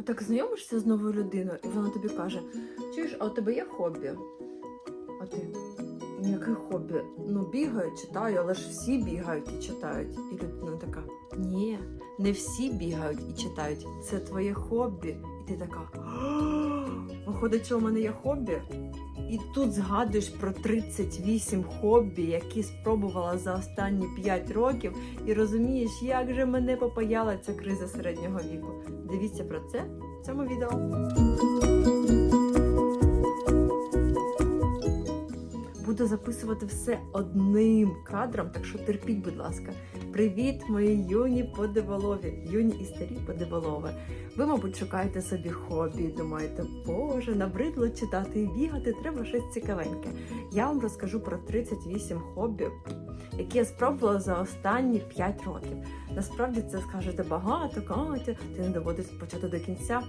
Отак знайомишся з новою людиною, і вона тобі каже: Чуєш, а у тебе є хобі? А ти яке хобі? Ну, бігаю, читаю, але ж всі бігають і читають. І людина така: Ні, не всі бігають і читають. Це твоє хобі. І ти така. «А, Виходить, що у мене є хобі? І тут згадуєш про 38 хобі, які спробувала за останні 5 років, і розумієш, як же мене попаяла ця криза середнього віку. Дивіться про це в цьому відео. Буду записувати все одним кадром, так що терпіть, будь ласка. Привіт, мої юні подиволові, юні і старі подиволови. Ви, мабуть, шукаєте собі хобі, думаєте, боже, набридло читати і бігати, треба щось цікавеньке. Я вам розкажу про 38 хобі, які я спробувала за останні 5 років. Насправді це скажете багато, Катя, ти не доводиш почати до кінця.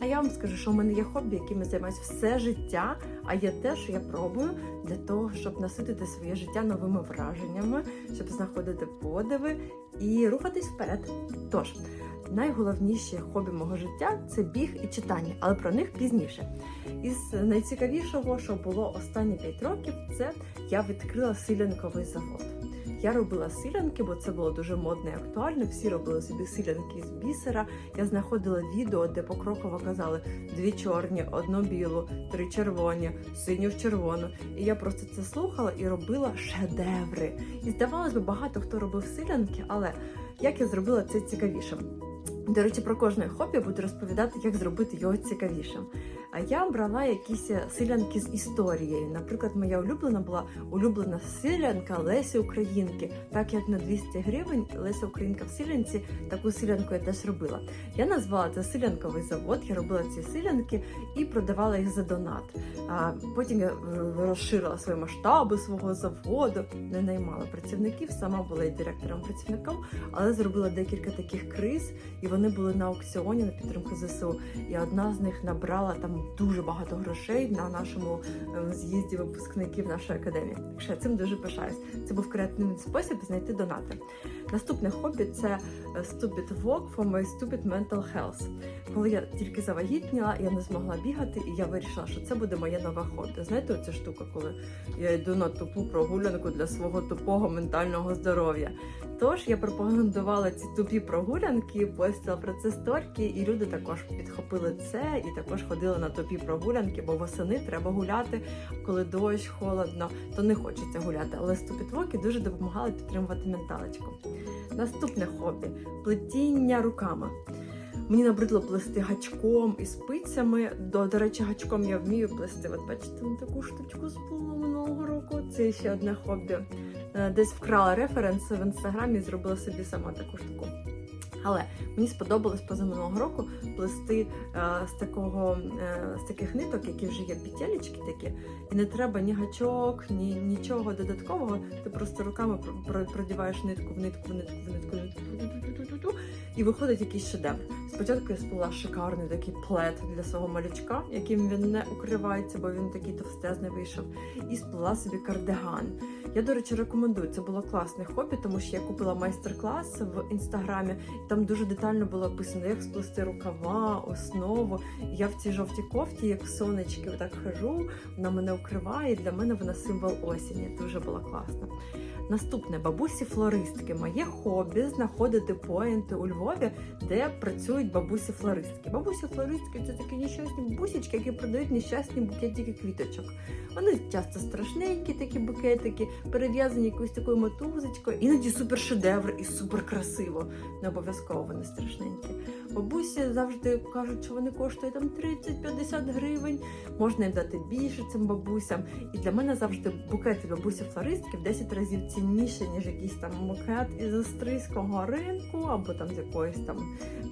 А я вам скажу, що в мене є хобі, якими займаюся все життя, а є те, що я пробую для того, щоб наситити своє життя новими враженнями, щоб знаходити подиви і рухатись вперед. Тож, найголовніше хобі мого життя це біг і читання, але про них пізніше. Із найцікавішого, що було останні 5 років, це я відкрила силянковий завод. Я робила силянки, бо це було дуже модно і актуально. Всі робили собі силянки з бісера. Я знаходила відео, де покроково казали дві чорні, одну білу, три червоні, синю в червону. І я просто це слухала і робила шедеври. І здавалось би, багато хто робив силянки, але як я зробила це цікавішим? До речі, про кожне хобі буду розповідати, як зробити його цікавішим. А я брала якісь силянки з історією. Наприклад, моя улюблена була улюблена силянка Лесі Українки. Так як на 200 гривень Леся Українка в силянці, таку силянку я теж робила. Я назвала це силянковий завод. Я робила ці силянки і продавала їх за донат. А потім я е, розширила свої масштаби свого заводу, не наймала працівників, сама була і директором працівником, але зробила декілька таких криз, і вони були на аукціоні на підтримку ЗСУ. І одна з них набрала там дуже багато грошей на нашому е, з'їзді випускників нашої академії. Так я цим дуже пишаюсь. Це був креативний спосіб знайти донати. Наступне хобі це е, Stupid Walk for my stupid mental health. Коли я тільки завагітніла, я не змогла бігати, і я вирішила, що це буде моє нове хобі. Знаєте, оця штука, коли я йду на тупу прогулянку для свого тупого ментального здоров'я. Тож я пропагандувала ці тупі прогулянки, постила про це сторіки, і люди також підхопили це і також ходили на тупі прогулянки, бо восени треба гуляти, коли дощ, холодно, то не хочеться гуляти. Але ступітвоки дуже допомагали підтримувати менталочку. Наступне хобі плетіння руками. Мені набридло плести гачком і спицями. До, до речі, гачком я вмію плести. От бачите, таку штучку сплила минулого року. Це ще одне хобі. Е, Десь вкрала референс в інстаграмі і зробила собі сама таку штуку. Але мені сподобалось позаминулого року плести е, з такого е, з таких ниток, які вже є петелечки такі, і не треба ні гачок, ні нічого додаткового. Ти просто руками пр- пр- продіваєш нитку в нитку, в нитку, в нитку, в нитку, ту-ту-ту-ту-ту, і виходить якийсь шедевр. Спочатку я сплела шикарний такий плед для свого малючка, яким він не укривається, бо він такий товстезний вийшов, і сплела собі кардиган. Я, до речі, рекомендую. Це було класне хобі, тому що я купила майстер-клас в інстаграмі. Там дуже детально було описано, як сплести рукава, основу. Я в цій жовтій кофті, як сонечки, отак хожу, вона мене укриває. і Для мене вона символ осені. Дуже було класно. Наступне бабусі флористки. Моє хобі знаходити поінти у Львові, де працюють бабусі флористки. Бабусі флористки це такі нещасні бусічки, які продають нещасні букетики квіточок. Вони часто страшненькі, такі букетики, перев'язані якоюсь такою мотузочкою. Іноді супер шедевр і супер красиво. Не обов'язково вони страшненькі. Бабусі завжди кажуть, що вони коштують там 30-50 гривень. Можна їм дати більше цим бабусям. І для мене завжди букети бабусі флористки в 10 разів цінніше, ніж якийсь там букет із австрійського ринку або там з якоїсь там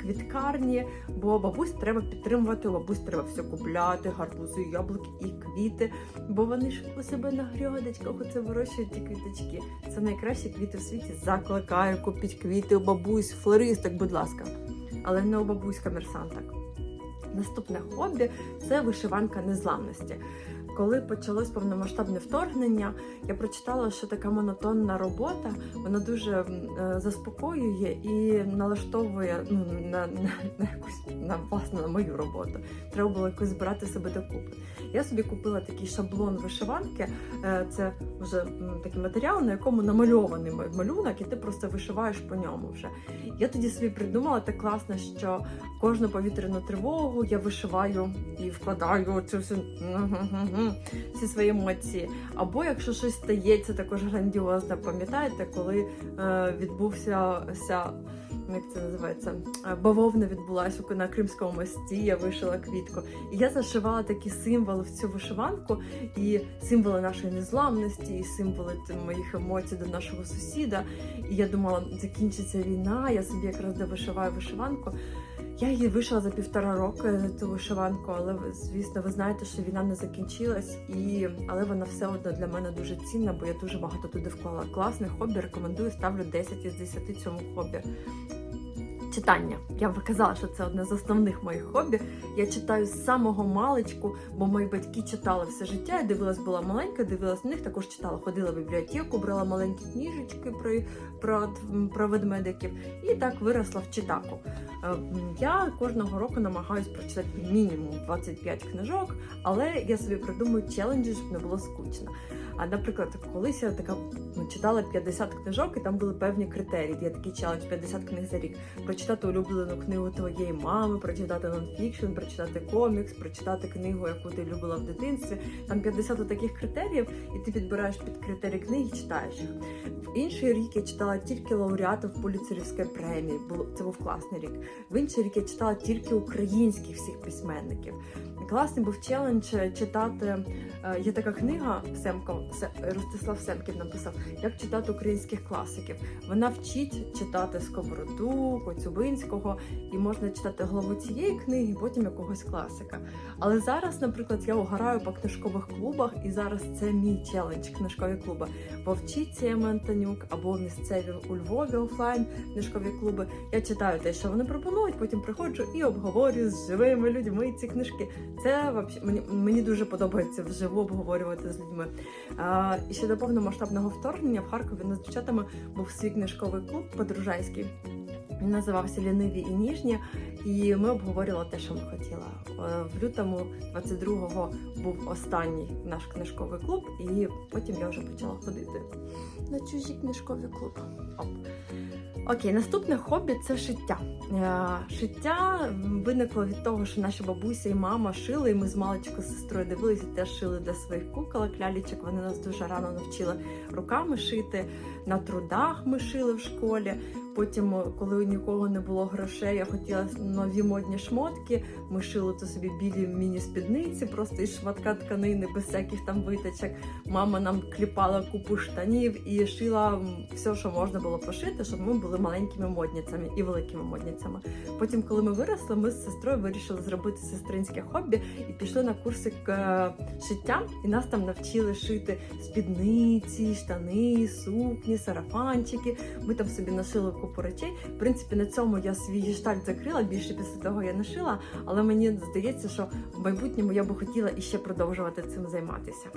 квіткарні. Бо бабусь треба підтримувати, бабусь треба все купляти, гарбузи, яблуки і квіти. Бо вони ж у себе на грядочках оце вирощують ті квіточки. Це найкращі квіти в світі. Закликаю, купіть квіти у бабусь, флористок, будь ласка. Але не у бабусь комерсанток. Наступне хобі це вишиванка незламності. Коли почалось повномасштабне вторгнення, я прочитала, що така монотонна робота вона дуже е, заспокоює і налаштовує ну, на, на, на якусь на власне на мою роботу. Треба було якось збирати себе докупи. Я собі купила такий шаблон вишиванки. Е, Це вже такий матеріал, на якому намальований малюнок, і ти просто вишиваєш по ньому вже. Я тоді собі придумала так класно, що кожну повітряну тривогу я вишиваю і вкладаю цю всю всі свої емоції. Або якщо щось стається також грандіозне, пам'ятаєте, коли е, відбувся ся. Як це називається? Е, Бавовна відбулася на Кримському мості, я вишила квітку. І я зашивала такі символи в цю вишиванку, і символи нашої незламності, і символи моїх емоцій до нашого сусіда. І я думала, закінчиться війна, я собі якраз довишиваю вишиванку. Я її вийшла за півтора року ту вишиванку, але звісно, ви знаєте, що війна не закінчилась, і але вона все одно для мене дуже цінна, бо я дуже багато туди вклала. Класне хобі, рекомендую, ставлю 10 із 10 цьому хобі. Читання. Я б казала, що це одне з основних моїх хобі. Я читаю з самого маличку, бо мої батьки читали все життя. Я дивилась, була маленька, дивилась на них, також читала, ходила в бібліотеку, брала маленькі книжечки про, про, про ведмедиків і так виросла в читаку. Е, Я кожного року намагаюся прочитати мінімум 25 книжок, але я собі придумую челенджі, щоб не було скучно. А наприклад, колись я така ну, читала 50 книжок, і там були певні критерії. Є такий челендж 50 книг за рік. Прочитати улюблену книгу твоєї мами, прочитати нонфікшн, прочитати комікс, прочитати книгу, яку ти любила в дитинстві. Там 50 таких критеріїв, і ти підбираєш під критерії книги і читаєш їх. В інший рік я читала тільки лауреатів поліцерівської премії. Це був класний рік. В інший рік я читала тільки українських всіх письменників. Класний був челендж читати. е, Є така книга Семко Се- Ростислав Семків написав, як читати українських класиків. Вона вчить читати Сковороду, Коцюбинського, і можна читати главу цієї книги, потім якогось класика. Але зараз, наприклад, я угораю по книжкових клубах, і зараз це мій челендж книжкові клуби. Ема Антонюк або місцеві у Львові офлайн книжкові клуби. Я читаю те, що вони пропонують, потім приходжу і обговорюю з живими людьми ці книжки. Це вообще мені, мені дуже подобається вживу обговорювати з людьми. А, і ще до повномасштабного вторгнення в Харкові нас з дівчатами був свій книжковий клуб подружайський. Він називався Ліниві і ніжні, і ми обговорювали те, що ми хотіли. Е, В лютому 22-го був останній наш книжковий клуб, і потім я вже почала ходити на чужі книжкові клуби. Оп. Окей, наступне хобі це шиття. Е, Шиття виникло від того, що наші бабуся і мама шили, і ми з маличкою сестрою дивилися, теж шили для своїх куколок, лялічок. Вони нас дуже рано навчили руками шити. На трудах ми шили в школі. Потім, коли у нікого не було грошей, я хотіла нові модні шмотки. Ми шили то собі білі міні-спідниці, просто із шматка тканини, без всяких там витачок. Мама нам кліпала купу штанів і шила все, що можна було пошити, щоб ми були маленькими модницями і великими модницями. Потім, коли ми виросли, ми з сестрою вирішили зробити сестринське хобі і пішли на курси е, шиття, і нас там навчили шити спідниці, штани, сукні, сарафанчики. Ми там собі нашили купу. В принципі, на цьому я свій гештальт закрила. Більше після того я не шила, але мені здається, що в майбутньому я би хотіла іще продовжувати цим займатися.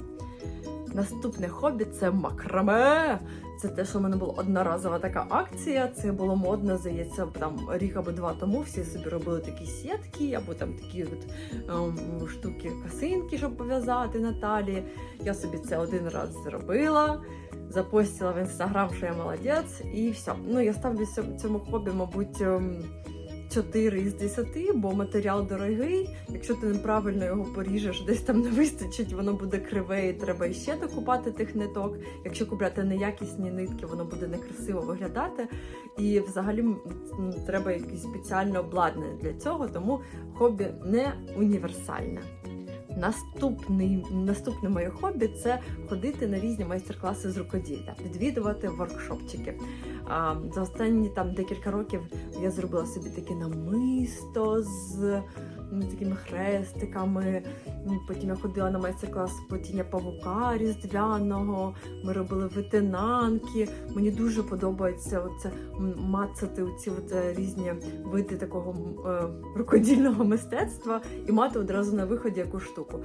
Наступне хобі це макраме. Це те, що в мене була одноразова така акція. Це було модно, здається, там рік або два тому. Всі собі робили такі сітки, або там такі от ем, штуки косинки, щоб пов'язати на талії. Я собі це один раз зробила, запостила в інстаграм, що я молодець, і все. Ну я ставлю цьому- хобі, мабуть. ем, 4 із 10, бо матеріал дорогий. Якщо ти неправильно його поріжеш, десь там не вистачить, воно буде криве, і треба іще докупати тих ниток. Якщо купляти неякісні нитки, воно буде некрасиво виглядати. І взагалі м, треба якесь спеціальне обладнання для цього, тому хобі не універсальне. Наступний, наступне моє хобі це ходити на різні майстер-класи з рукоділля, відвідувати воркшопчики. За останні там декілька років я зробила собі таке намисто з такими хрестиками. Потім я ходила на майстер-клас плетіння павука різдвяного. Ми робили витинанки. Мені дуже подобається оце мацати от, е, різні види такого е, рукодільного мистецтва і мати одразу на виході якусь штуку.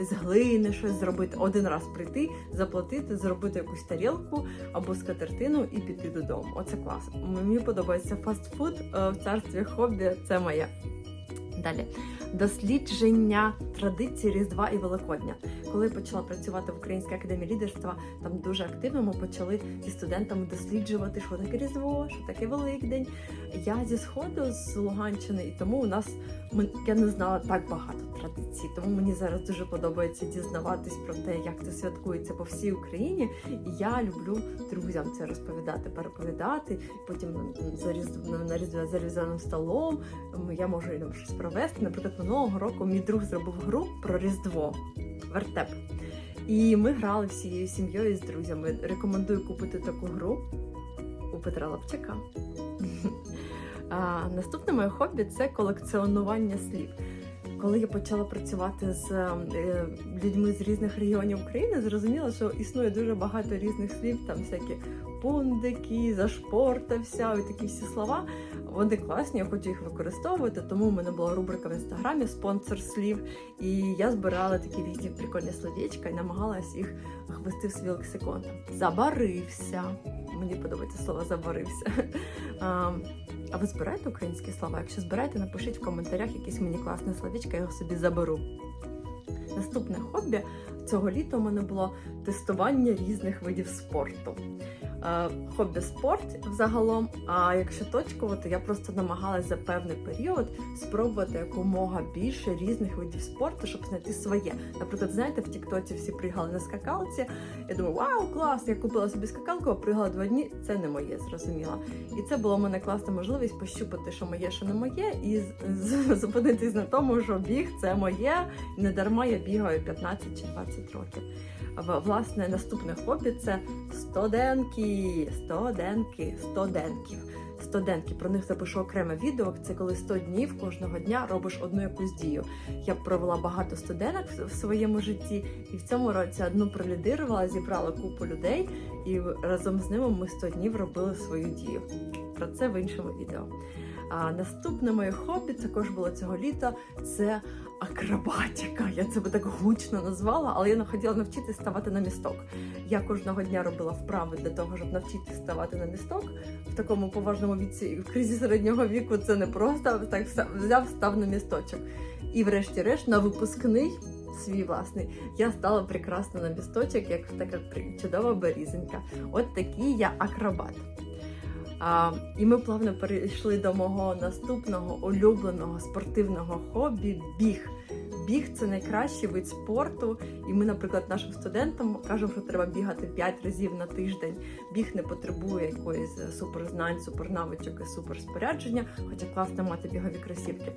з глини щось зробити. Один раз прийти, заплатити, зробити якусь тарілку або скатертину і піти додому. Оце клас. Мені подобається фастфуд е, в царстві хобі. Це моє. Далі дослідження традицій Різдва і Великодня. Коли я почала працювати в Українській академії лідерства, там дуже активно ми почали зі студентами досліджувати, що таке Різдво, що таке Великдень. Я зі сходу з Луганщини, і тому у нас я не знала так багато традицій. Тому мені зараз дуже подобається дізнаватись про те, як це святкується по всій Україні. І я люблю друзям це розповідати, переповідати. Потім за різдв на різдвяним столом я можу там щось провести. Наприклад, минулого року мій друг зробив гру про Різдво вертеп. І ми грали всією сім'єю з друзями. Рекомендую купити таку гру у Петра Лапчака. А, наступне моє хобі це колекціонування слів. Коли я почала працювати з е, людьми з різних регіонів України, зрозуміла, що існує дуже багато різних слів, там всякі пундики, зашпортався, і такі всі слова. Вони класні, я хочу їх використовувати, тому в мене була рубрика в інстаграмі спонсор слів. І я збирала такі різні прикольні словечка і намагалась їх ввести в свій лексикон. Забарився. Мені подобається слово забарився. А, а ви збираєте українські слова? Якщо збираєте, напишіть в коментарях якісь мені класне словечко, я його собі заберу. Наступне хобі цього літа у мене було тестування різних видів спорту. Е, Хобі спорт взагалом. А якщо точково, то я просто намагалася за певний період спробувати якомога більше різних видів спорту, щоб знайти своє. Наприклад, знаєте, в Тіктоці всі пригали на скакалці. Я думаю, вау, клас! Я купила собі скакалку, а пригала два дні. Це не моє, зрозуміла. І це була в мене класна можливість пощупати, що моє, що не моє, і зупинитись на тому, що біг це моє. Не дарма я бігаю 15 чи 20 років. Власне, наступне хобі це студентки, студентки, студентків. Студентки про них запишу окреме відео. Це коли 100 днів кожного дня робиш одну якусь дію. Я провела багато студенок в своєму житті, і в цьому році одну пролідирувала, зібрала купу людей, і разом з ними ми 100 днів робили свою дію. Про це в іншому відео. А наступне моє хобі також було цього літа. Це акробатика. Я це би так гучно назвала, але я не хотіла навчитися ставати на місток. Я кожного дня робила вправи для того, щоб навчитися ставати на місток. В такому поважному віці, в кризі середнього віку, це не просто так взяв, став на місточок. І врешті-решт на випускний. Свій власний, я стала прекрасно на місточок, як така чудова берізенька. От такий я акробат. А, і ми плавно перейшли до мого наступного улюбленого спортивного хобі біг. Біг це найкращий вид спорту, і ми, наприклад, нашим студентам кажемо, що треба бігати 5 разів на тиждень. Біг не потребує якоїсь суперзнань, супернавичок і суперспорядження, хоча класно мати бігові кросівки.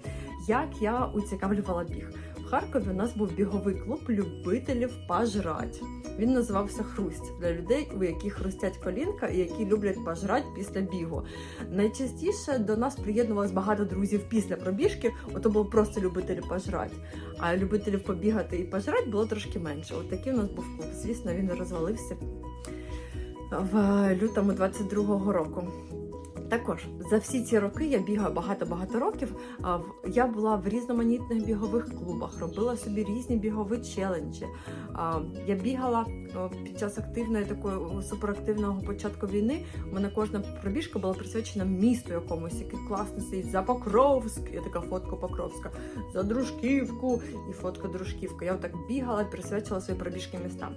Як я уцікавлювала біг? В Харкові у нас був біговий клуб любителів пожрать. Він називався Хрусть для людей, у яких хрустять колінка і які люблять пожрать після бігу. Найчастіше до нас приєднувалось багато друзів після пробіжки, ото було просто любителі пожрать. А любителів побігати і пожрати було трошки менше. От такий у нас був клуб. Звісно, він розвалився в лютому 22-го року. Також за всі ці роки я бігаю багато-багато років. Я була в різноманітних бігових клубах, робила собі різні бігові челенджі. Я бігала під час активної такої суперактивного початку війни. У мене кожна пробіжка була присвячена місту якомусь, який класно стоїть за Покровськ. Я така фотка Покровська, за Дружківку і фотка Дружківка. Я отак бігала, присвячила свої пробіжки містам.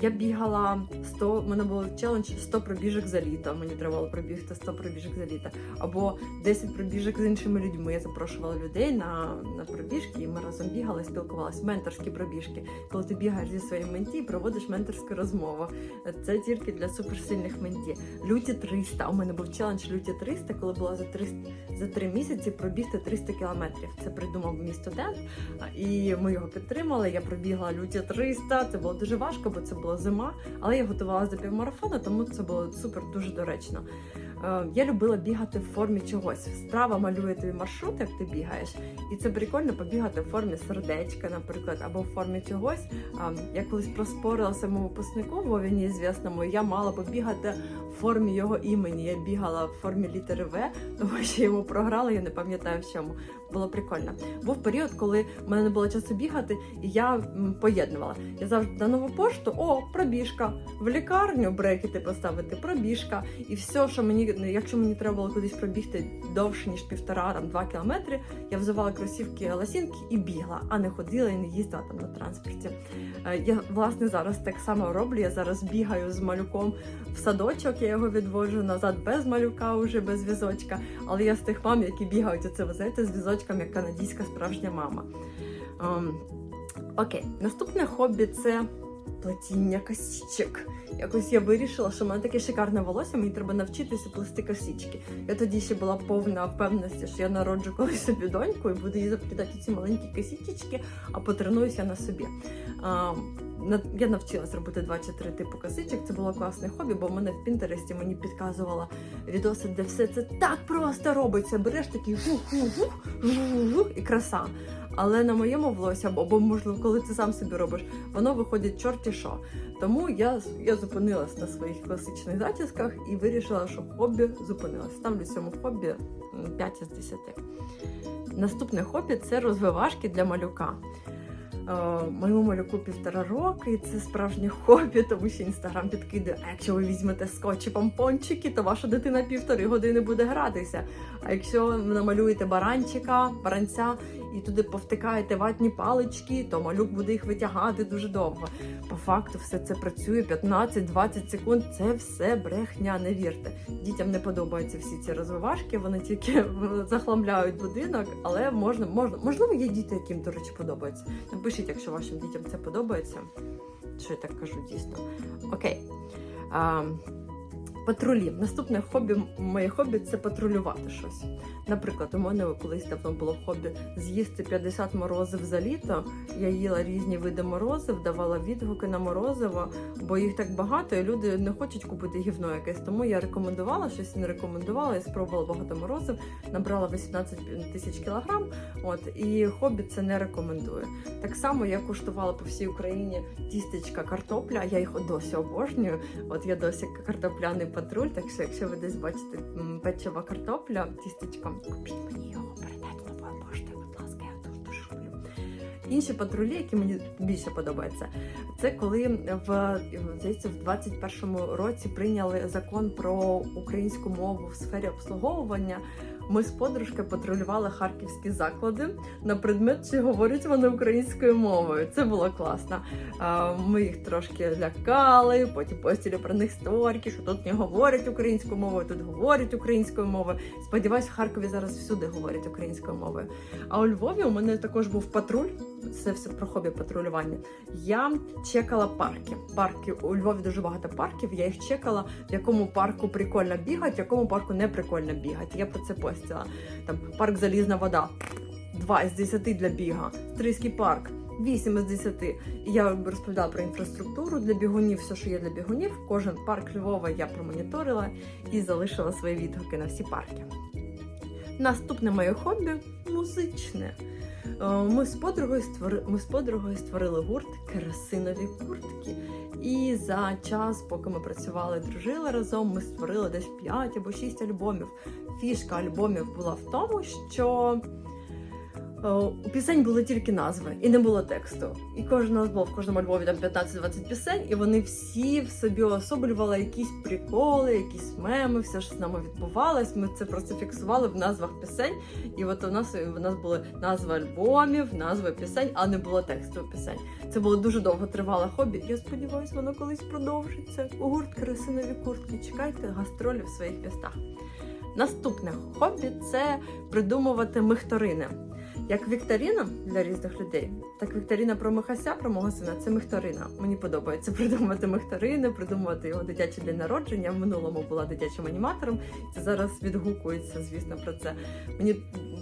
Я бігала 100, у мене був челендж 100 пробіжок за літо. Мені треба було пробігти 100 пробіжок за літо. Або 10 пробіжок з іншими людьми. Я запрошувала людей на, на пробіжки, і ми разом бігали, спілкувалися. Менторські пробіжки. Коли ти бігаєш зі своїм менті і проводиш менторську розмову. Це тільки для суперсильних менті. Люті 300. У мене був челендж Люті 300, коли було за 300, за 3 місяці пробігти 300 кілометрів. Це придумав мій студент, і ми його підтримали. Я пробігла люті 300. Це було дуже важко, бо це була зима, але я готувалася до півмарафону, тому це було супер дуже доречно. Е, Я любила бігати в формі чогось. Страва малює тобі маршрут, як ти бігаєш, і це прикольно побігати в формі сердечка, наприклад, або в формі чогось. Я колись проспорила своєму випускнику Вові неізвісному, звісному я мала побігати в формі його імені. Я бігала в формі літери В, тому що йому програла, я не пам'ятаю в чому. Було прикольно. Був період, коли в мене не було часу бігати, і я поєднувала. Я завжди на нову пошту, о, пробіжка. В лікарню брекети поставити, пробіжка. І все, що мені, ну, якщо мені треба було кудись пробігти довше, ніж півтора, там два кілометри, я взувала кросівки ласінки і бігла, а не ходила і не їздила там на транспорті. Е, Я власне зараз так само роблю. Я зараз бігаю з малюком в садочок, я його відводжу назад без малюка, уже без візочка. Але я з тих мам, які бігають оце, ви знаєте, з візочком, як канадійська справжня мама. Ем, окей, наступне хобі це плетіння косічок. Якось я вирішила, що в мене таке шикарне волосся, мені треба навчитися плести косічки. Я тоді ще була повна впевненості, що я народжу колись собі доньку і буду їй заплітати ці маленькі косічки, а потренуюся на собі. На- я навчилась робити два чи три типу косичок. Це було класне хобі, бо в мене в Пінтересті мені підказувала відоси, де все це так просто робиться. Береш такий жух-жух-жух, жух-жух, і краса. Але на моєму волосі, або, можливо, коли ти сам собі робиш, воно виходить чорті що. Тому я, я зупинилась на своїх класичних зачісках і вирішила, що хобі зупинилась. Ставлю цьому хобі 5 із 10. Наступне хобі це розвивашки для малюка. Е, моєму малюку півтора роки, і це справжнє хобі, тому що інстаграм підкидає. А якщо ви візьмете скотч і помпончики, то ваша дитина півтори години буде гратися. А якщо намалюєте баранчика, баранця і туди повтикаєте ватні палички, то малюк буде їх витягати дуже довго. По факту, все це працює 15-20 секунд. Це все брехня, не вірте. Дітям не подобаються всі ці розвивашки, вони тільки захламляють будинок, але можна, можна, можливо, є діти, яким, до речі, подобається. Напишіть, якщо вашим дітям це подобається. Що я так кажу дійсно. Окей. А, патрулі. Наступне хобі, моє хобі це патрулювати щось. Наприклад, у мене колись давно було хобі з'їсти 50 морозив за літо. Я їла різні види морозив, давала відгуки на морозиво, бо їх так багато, і люди не хочуть купити гівно якесь. Тому я рекомендувала щось не рекомендувала. Я спробувала багато морозив, набрала 18 тисяч кілограм. От і хобі це не рекомендую. Так само я куштувала по всій Україні тістечка картопля. Я їх досі обожнюю. От я досі картопляний патруль. Так що, якщо ви десь бачите печива картопля, тістечко, купіть мені його, передайте новою поштою, будь ласка, я дуже дуже люблю. Інші патрулі, які мені більше подобаються, це коли в здається, в 21-му році прийняли закон про українську мову в сфері обслуговування. Ми з подружкою патрулювали харківські заклади на предмет, чи говорять вони українською мовою. Це було класно. Ми їх трошки лякали, потім постіли про них сторіки, що тут не говорять українською мовою, тут говорять українською мовою. Сподіваюсь, в Харкові зараз всюди говорять українською мовою. А у Львові у мене також був патруль. Це все про хобі патрулювання. Я чекала парки. Парки у Львові дуже багато парків. Я їх чекала, в якому парку прикольно бігати, в якому парку не прикольно бігати. Я про це постила. Там парк Залізна вода. 2 з 10 для біга. Стрийський парк 8 із 10. І я розповідала про інфраструктуру для бігунів, все, що є для бігунів. Кожен парк Львова я промоніторила і залишила свої відгуки на всі парки. Наступне моє хобі музичне. Е, Ми з подругою створи... ми з подругою створили гурт Керосинові куртки. І за час, поки ми працювали, дружили разом, ми створили десь 5 або 6 альбомів. Фішка альбомів була в тому, що у пісень були тільки назви і не було тексту. І у нас в кожному альбомі там 15-20 пісень, і вони всі в собі особлювали якісь приколи, якісь меми, все що з нами відбувалось. Ми це просто фіксували в назвах пісень. І от у нас у нас були назви альбомів, назви пісень, а не було тексту пісень. Це було дуже довго тривале хобі. Я сподіваюся, воно колись продовжиться. У гурт Красинові куртки. Чекайте гастролі в своїх містах. Наступне хобі це придумувати михторини. Як вікторина для різних людей, так вікторина про Михася, про мого сина це мехторина. Мені подобається придумувати мехторини, придумувати його дитячий день народження. В минулому була дитячим аніматором. Це зараз відгукується, звісно, про це. Мені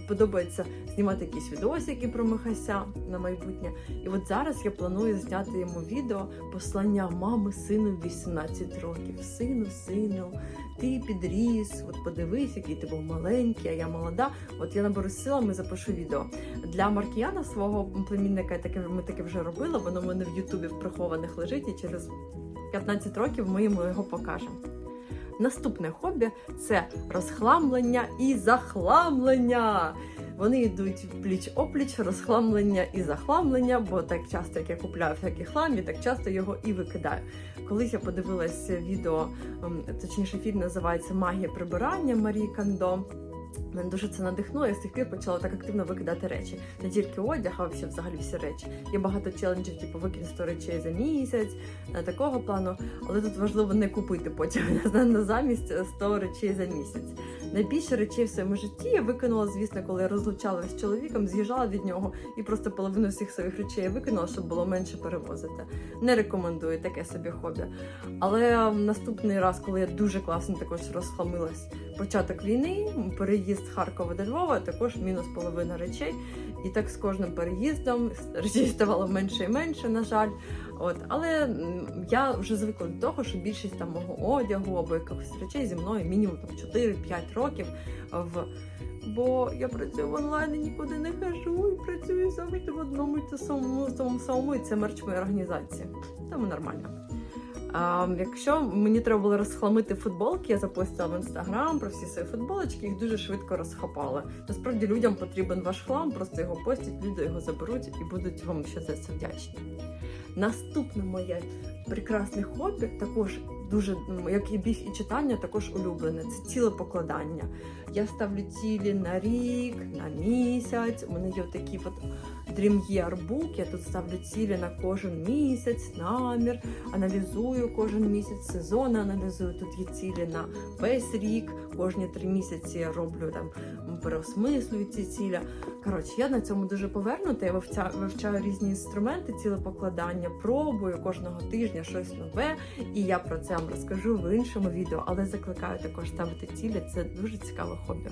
подобається знімати якісь відосики про Михася на майбутнє. І от зараз я планую зняти йому відео послання мами сину 18 років. Сину, сину, ти підріс, от подивись, який ти був маленький, а я молода. От я наберу силами, запишу відео. Для Маркіяна свого племінника таке ми таке вже робили. Воно в мене в Ютубі в прихованих лежить, і через 15 років ми йому його покажемо. Наступне хобі це розхламлення і захламлення. Вони йдуть пліч опліч, розхламлення і захламлення, бо так часто, як я купляю всякий хлам, я так часто його і викидаю. Колись я подивилась відео, точніше, фільм називається Магія прибирання Марії Кандо. Мене дуже це надихнуло, я з тих пір почала так активно викидати речі. Не тільки одяг, а взагалі всі речі. Є багато челенджів, типу викинь 100 речей за місяць, е, такого плану. Але тут важливо не купити потім на замість 100 речей за місяць. Найбільше речей в своєму житті я викинула, звісно, коли я розлучалася з чоловіком, з'їжджала від нього і просто половину всіх своїх речей я викинула, щоб було менше перевозити. Не рекомендую таке собі хобі. Але наступний раз, коли я дуже класно також розхламилась, початок війни, переїзд Харкова до Львова, також мінус половина речей. І так з кожним переїздом речей ставало менше і менше, на жаль. От, але я вже звикла до того, що більшість там мого одягу або якихось речей зі мною мінімум там 4-5 років. В... Бо я працюю в онлайні, нікуди не хожу і працюю завжди в одному і те самому, тому самому, і це мерч моєї організації. Тому нормально. А, якщо мені треба було розхламити футболки, я запостила в інстаграм про всі свої футболочки, їх дуже швидко розхапали. Насправді людям потрібен ваш хлам, просто його постять, люди його заберуть і будуть вам ще за це вдячні. Наступне моє прекрасне хобі, також дуже, як і біг і читання, також улюблене. Це ціле покладання. Я ставлю цілі на рік, на місяць. У мене є такий от Dream Year Book, Я тут ставлю цілі на кожен місяць, намір, аналізую кожен місяць, сезони аналізую. Тут є цілі на весь рік. Кожні три місяці я роблю там переосмислюю ці цілі. Коротше, я на цьому дуже повернута. Я вивчаю, вивчаю різні інструменти, цілепокладання, пробую кожного тижня щось нове, і я про це вам розкажу в іншому відео, але закликаю також ставити цілі. Це дуже цікаве хобі.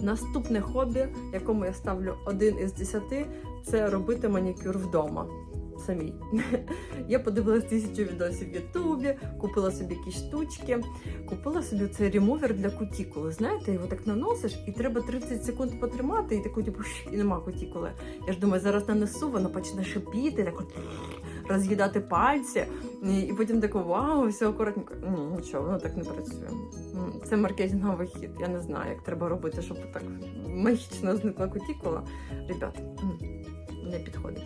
Наступне хобі, якому я ставлю один із десяти, це робити манікюр вдома. Самій. Я подивилась тисячу відосів в Ютубі, купила собі якісь штучки, купила собі цей ремувер для кутікули. Знаєте, його так наносиш, і треба 30 секунд потримати, і таку типу, і нема кутікули. Я ж думаю, зараз нанесу, воно почне шипіти, так от роз'їдати пальці, і, потім тако, вау, все акуратненько. Ні, нічого, воно так не працює. Це маркетинговий хід. Я не знаю, як треба робити, щоб так магічно зникла кутікула. Ребята, не підходить.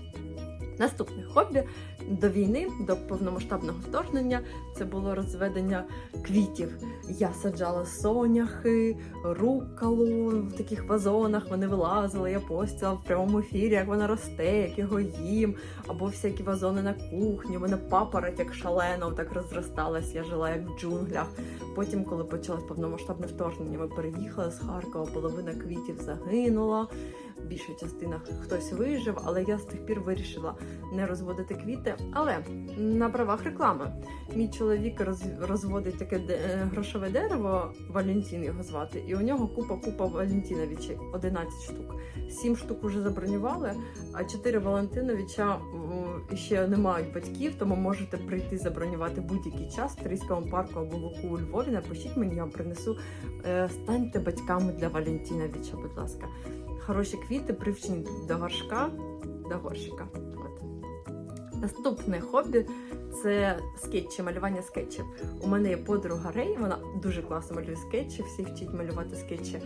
Наступне хобі до війни, до повномасштабного вторгнення, це було розведення квітів. Я саджала соняхи, руккалу в таких вазонах. Вони вилазили, я постила в прямому ефірі, як вона росте, як його їм, або всякі вазони на кухні. У мене папороть як шалено так розросталась. Я жила як в джунглях. Потім, коли почалось повномасштабне вторгнення, ми переїхали з Харкова, половина квітів загинула. Більша частина хтось вижив, але я з тих пір вирішила не розводити квіти. Але на правах реклами мій чоловік роз- розводить таке е, грошове дерево, Валентін його звати, і у нього купа-купа Валентиновичів, 11 штук. 7 штук уже забронювали, а 4 Валентиновича ще не мають батьків, тому можете прийти забронювати будь-який час в Трійському парку або Луку у Львові. Напишіть мені, я вам принесу. Е, Станьте батьками для Валентиновича, будь ласка. Хороші квіти привчені до горшка, до горщика. От. Наступне хобі це скетчі, малювання скетчів. У мене є подруга Рей, вона дуже класно малює скетчі, всіх вчить малювати скетчі,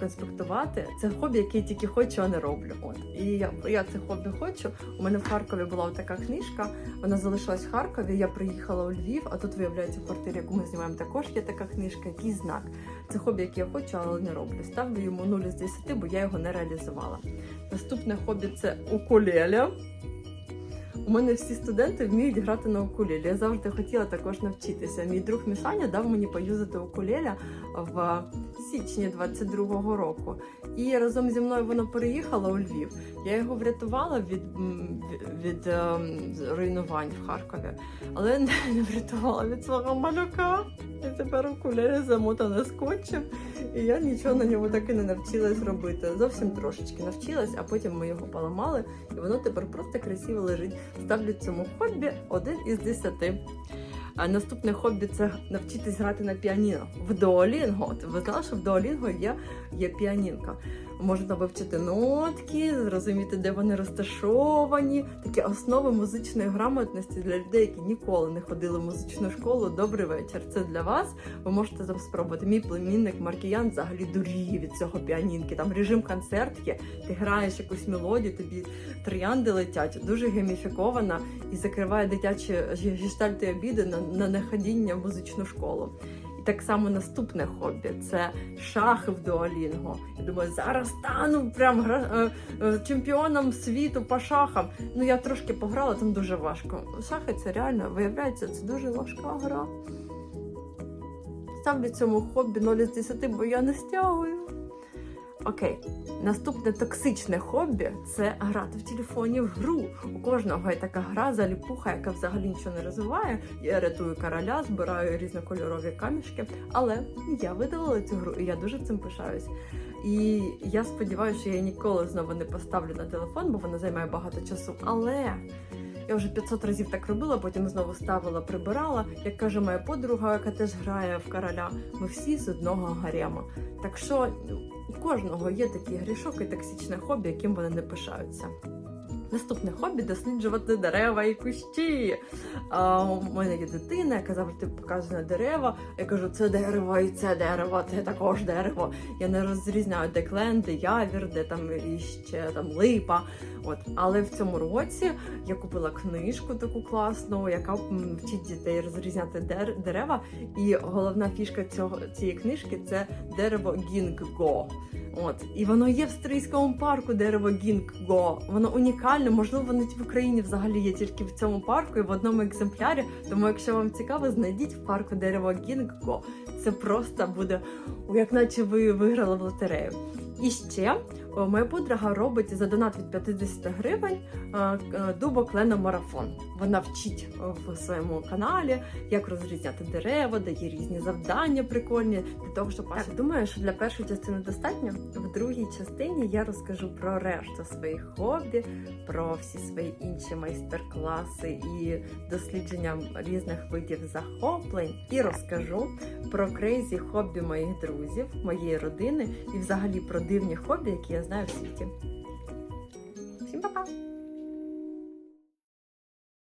конспектувати. Це хобі, яке я тільки хочу, а не роблю. От. І я, я це хобі хочу. У мене в Харкові була така книжка, вона залишилась в Харкові. Я приїхала у Львів, а тут, виявляється, в квартирі, яку ми знімаємо, також є така книжка, який знак. Це хобі, яке я хочу, але не роблю. Ставлю йому 0 з 10, бо я його не реалізувала. Наступне хобі це укулеле. У мене всі студенти вміють грати на укулелі. Я завжди хотіла також навчитися. Мій друг Мішаня дав мені поюзати укулеля в січні 22-го року. І разом зі мною воно переїхало у Львів. Я його врятувала від, від, ем, руйнувань в Харкові, але не, врятувала від свого малюка. І тепер укулеле замотане скотчем. І я нічого на ньому так і не навчилась робити. Зовсім трошечки навчилась, а потім ми його поламали, і воно тепер просто красиво лежить. Ставлю цьому хобі один із десяти. А наступне хобі це навчитись грати на піаніно. В Duolingo. От Ви знали, що в Duolingo є, є піанінка. Можна вивчити нотки, зрозуміти, де вони розташовані. Такі основи музичної грамотності для людей, які ніколи не ходили в музичну школу. Добрий вечір. Це для вас. Ви можете це спробувати. Мій племінник Маркіян взагалі дуріє від цього піанінки. Там режим концерт є. Ти граєш якусь мелодію, тобі троянди летять. Дуже гейміфікована і закриває дитячі гештальти обіди на, на неходіння в музичну школу. Так само наступне хобі це шахи в дуалінго. Я думаю, зараз стану прям гра, е, е, чемпіоном світу по шахам. Ну я трошки пограла, там дуже важко. Шахи це реально виявляється, це дуже важка гра. Ставлю цьому хобі 0 з 10, бо я не стягую. Окей, наступне токсичне хобі це грати в телефоні в гру. У кожного є така гра заліпуха, яка взагалі нічого не розвиває. Я рятую короля, збираю різнокольорові камішки, але я видалила цю гру, і я дуже цим пишаюсь. І я сподіваюся, що я ніколи знову не поставлю на телефон, бо вона займає багато часу. Але я вже 500 разів так робила, потім знову ставила, прибирала. Як каже моя подруга, яка теж грає в короля, ми всі з одного гарема. Так що у кожного є такий грішок і токсичне хобі, яким вони не пишаються. Наступне хобі досліджувати дерева і кущі. А, у мене є дитина, яка завжди показує дерева. Я кажу, це дерево і це дерево, це також дерево. Я не розрізняю, де клен, де явір, де там і ще там липа. От. Але в цьому році я купила книжку таку класну, яка вчить дітей розрізняти дер- дерева. І головна фішка цього цієї книжки це дерево гінго. От і воно є в Стрийському парку дерево гінго. Воно унікальне, можливо, вони в Україні взагалі є тільки в цьому парку і в одному екземплярі. Тому, якщо вам цікаво, знайдіть в парку дерево Гінгко. Це просто буде, як наче ви виграли в лотерею. І ще моя подруга робить за донат від 50 гривень е, е, дубоклено-марафон. Вона вчить е, в своєму каналі, як розрізняти дерева, дає різні завдання прикольні для того, щоб так, думаю, що для першої частини достатньо. В другій частині я розкажу про решту своїх хобі, про всі свої інші майстер-класи і дослідження різних видів захоплень. І розкажу про крейзі хобі моїх друзів, моєї родини і взагалі про дивні хобі, які знаю в світі. Всім па-па!